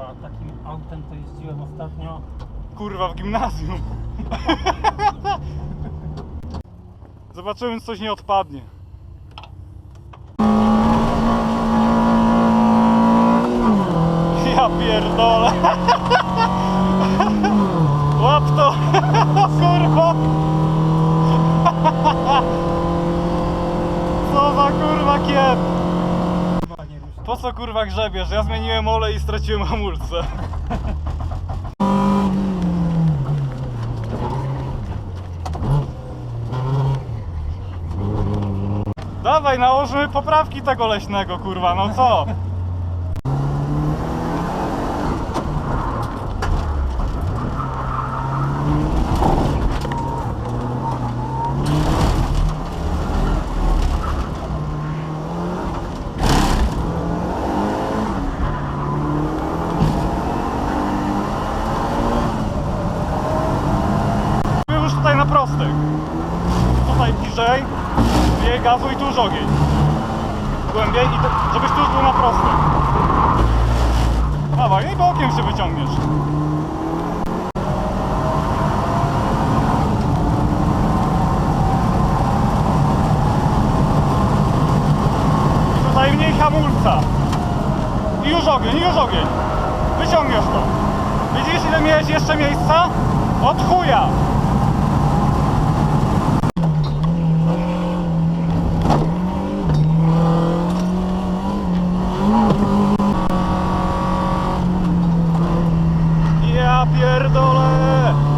kurwa, takim autem to jeździłem ostatnio. Kurwa, w gimnazjum. Zobaczymy, czy coś nie odpadnie. Ja pierdolę. Łap to. Kurwa. Co za kurwa kiep. Po co kurwa grzebiesz? Ja zmieniłem olej i straciłem hamulce. Dawaj, nałożymy poprawki tego leśnego, kurwa, no co? Był już tutaj na prostych. Tutaj bliżej, mniej gazu i tu już ogień. Głębiej, i żebyś tu już był na prostych. Dawaj, i bokiem się wyciągniesz. I tutaj mniej hamulca. I już ogień, już ogień. Wyciągniesz to. Widzisz ile miałeś jeszcze miejsca? Od chuja! Ja pierdolę!